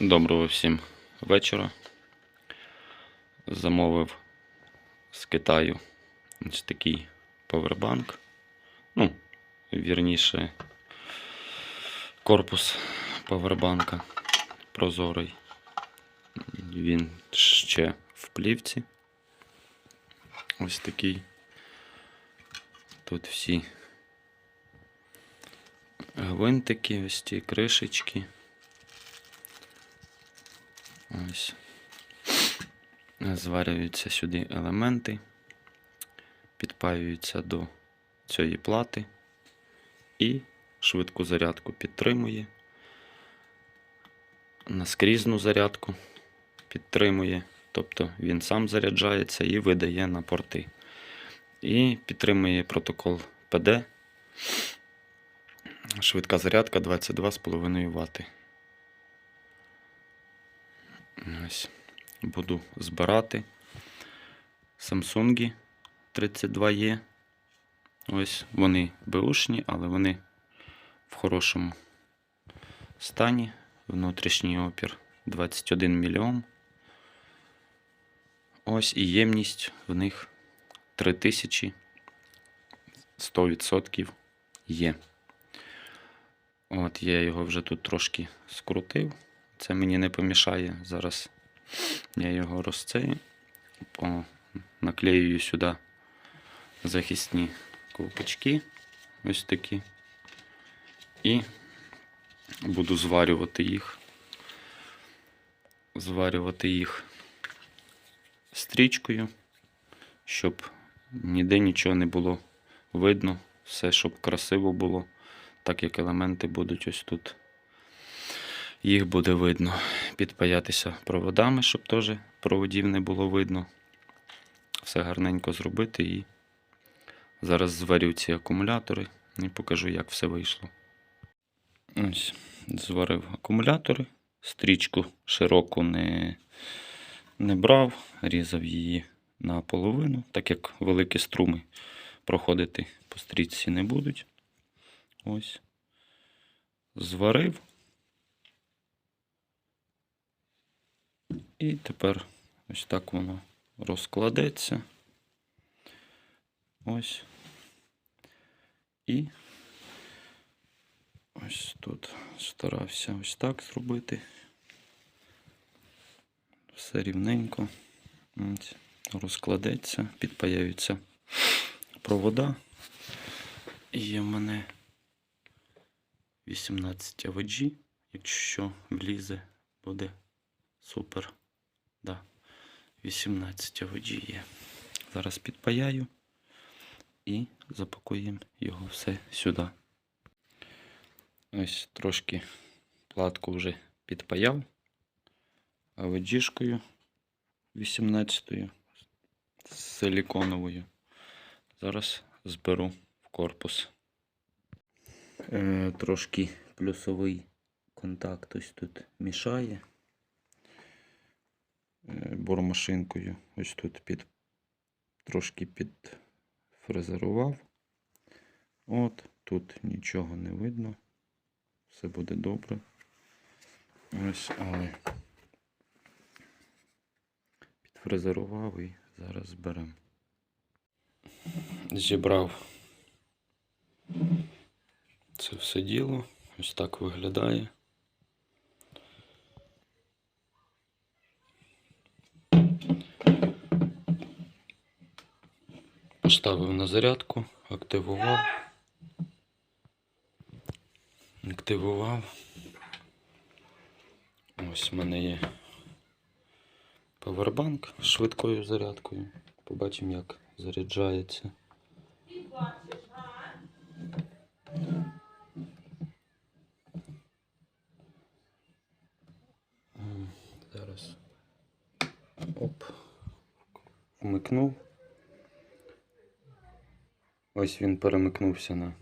Доброго всім вечора. Замовив з Китаю ось такий повербанк. Ну, вірніше, корпус повербанка прозорий. Він ще в плівці. Ось такий. Тут всі гвинтики, ось ті кришечки. Ось. Зварюються сюди елементи, підпаюються до цієї плати і швидку зарядку підтримує. Наскрізну зарядку підтримує, тобто він сам заряджається і видає на порти. І підтримує протокол PD. Швидка зарядка 22,5 Вт. Ось. Буду збирати Samsung 32E. Ось вони беушні, але вони в хорошому стані. Внутрішній опір 21 мільйон. Ось і ємність в них 3000 100% є. От я його вже тут трошки скрутив. Це мені не помішає. Зараз я його розцею, наклеюю сюди захисні ковпачки. Ось такі. І буду зварювати їх. Зварювати їх стрічкою, щоб ніде нічого не було видно. Все, щоб красиво було, так як елементи будуть ось тут їх буде видно. Підпаятися проводами, щоб теж проводів не було видно. Все гарненько зробити і зараз зварю ці акумулятори і покажу, як все вийшло. Ось, зварив акумулятори, стрічку широку не, не брав, різав її наполовину, так як великі струми проходити по стрічці не будуть. Ось. Зварив. І тепер ось так воно розкладеться. Ось. І ось тут старався ось так зробити. Все рівненько. Ось. Розкладеться, підпаяються провода. Є в мене 18 AVG. Якщо влізе, буде Супер. Да. 18 AVG є. Зараз підпаяю і запакуємо його все сюди. Ось трошки платку вже підпаяв AVG-шкою 18 з силіконовою. Зараз зберу в корпус. Е, трошки плюсовий контакт ось тут мішає бормашинкою. Ось тут під трошки підфрезерував. От, тут нічого не видно. Все буде добре. Ось, але підфрезерував і зараз зберемо. Зібрав це все діло. Ось так виглядає. Поставив на зарядку, активував. Активував. Ось в мене є павербанк з швидкою зарядкою. Побачимо, як заряджається. М, Зараз. Оп. Вмикнув. Ось він перемикнувся на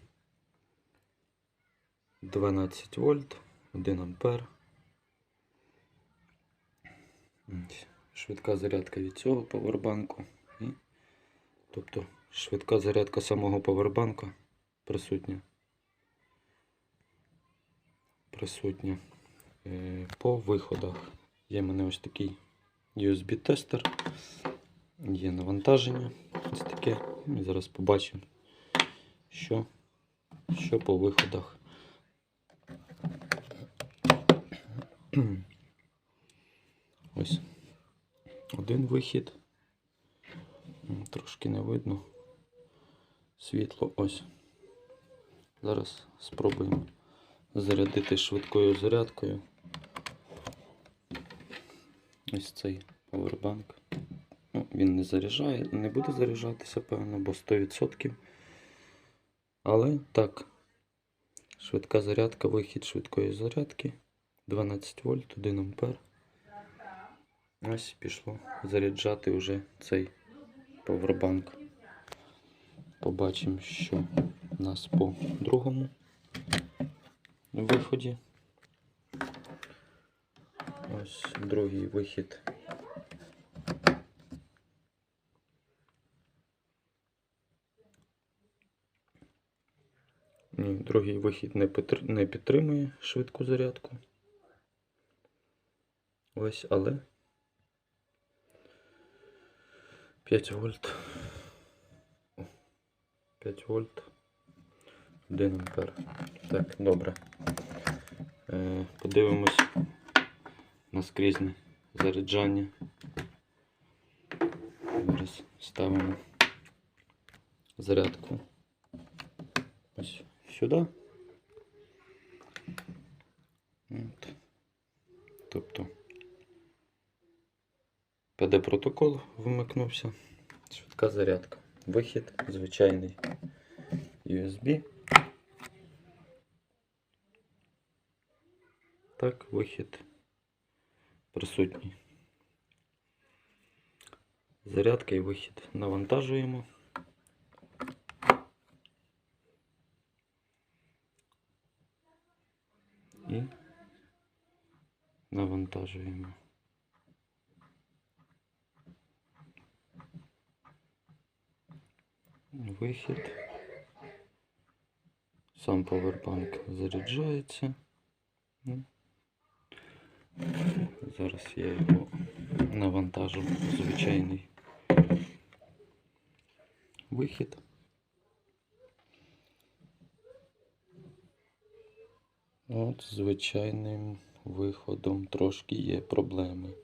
12 вольт, 1 ампер. Швидка зарядка від цього павербанку. І, тобто швидка зарядка самого павербанка присутня. Присутня. Е, По виходах є в мене ось такий USB-тестер, є навантаження. Ось таке. Ми зараз побачимо, що, що по виходах. Ось один вихід. Трошки не видно. Світло ось. Зараз спробуємо зарядити швидкою зарядкою. Ось цей повербанк. Ну, він не заряджає, не буде заряджатися, певно, бо 100%. Але так, швидка зарядка, вихід швидкої зарядки. 12 вольт, 1 ампер. Ось пішло заряджати вже цей повербанк. Побачимо, що у нас по другому виході. Ось другий вихід. Ні, другий вихід не, підтримує швидку зарядку. Ось, але 5 вольт. О, 5 вольт. 1 ампер. Так, добре. Е, подивимось на скрізне заряджання. Зараз ставимо зарядку сюди. От. Тобто PD-протокол вимикнувся. Швидка зарядка. Вихід звичайний USB. Так, вихід присутній. Зарядка і вихід навантажуємо. І навантажуємо. Вихід. Сам повербанк заряджається. Ну, Зараз я його навантажу звичайний вихід. От з звичайним виходом трошки є проблеми.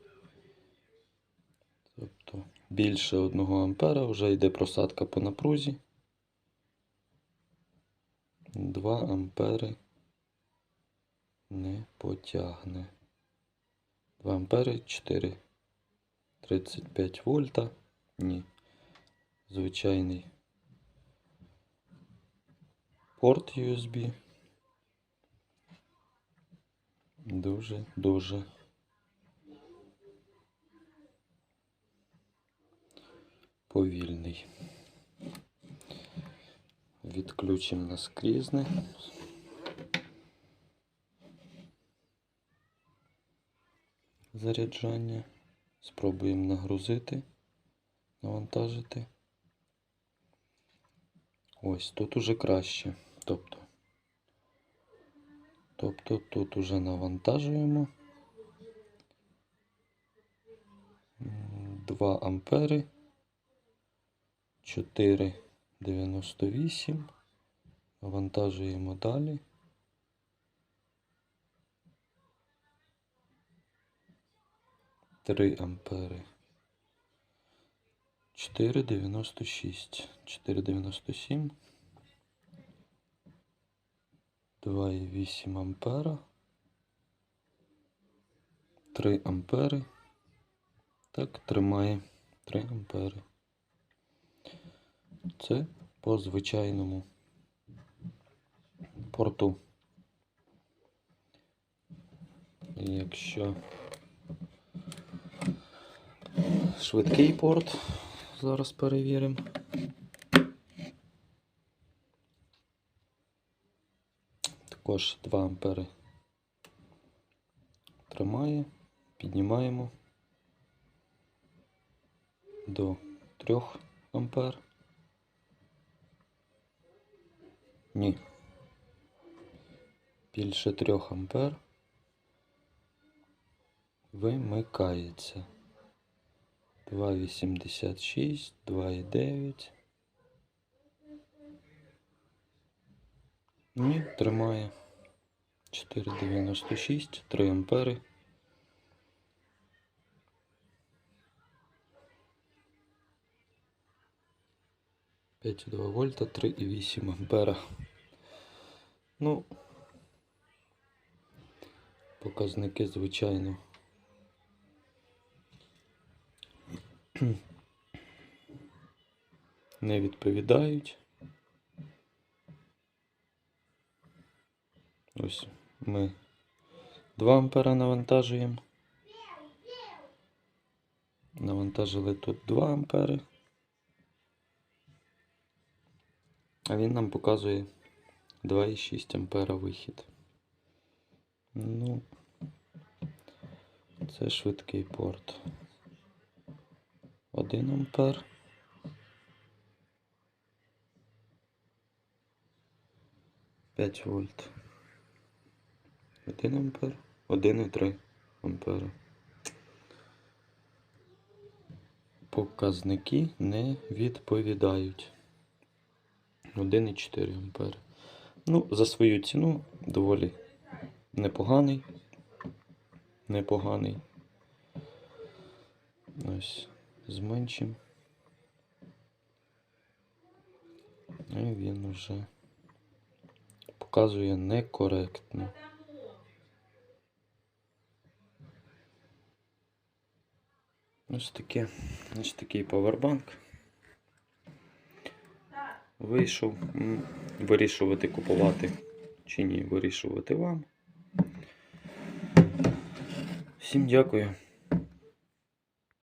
Тобто більше 1 ампера вже йде просадка по напрузі. 2 ампери не потягне. 2 ампери 4. 35 вольта. Ні. Звичайний порт USB. Дуже, дуже повільний. Відключимо наскрізне. Заряджання. Спробуємо нагрузити, навантажити. Ось тут уже краще. Тобто, тобто тут уже навантажуємо. 2 ампери. 4,98. Навантажуємо далі. Три ампери. 4,96. 4,97. 2,8 ампера. 3 ампери. Так, тримає 3 ампери. Це по звичайному порту. Якщо швидкий порт, зараз перевіримо. Також 2 ампери тримає, піднімаємо до 3 ампер. Ні. Більше 3 ампер. вимикається. 2,86, 2,9. Ні, тримає. 4,96, 3 ампери. П'ять два вольта, 3,8 ампера. Ну, показники, звичайно. Не відповідають. Ось ми 2 ампера навантажуємо. Навантажили тут 2 ампери. А він нам показує 2,6 ампера вихід. Ну, це швидкий порт. 1 ампер. П'ять вольт. 1 ампер. 1,3 ампера. Показники не відповідають. 1,4 ампери. Ну, за свою ціну доволі непоганий. Непоганий. Ось, зменшимо. І він уже показує некоректно. Ось таке, ось такий павербанк. Вийшов. Вирішувати купувати чи ні, вирішувати вам. Всім дякую.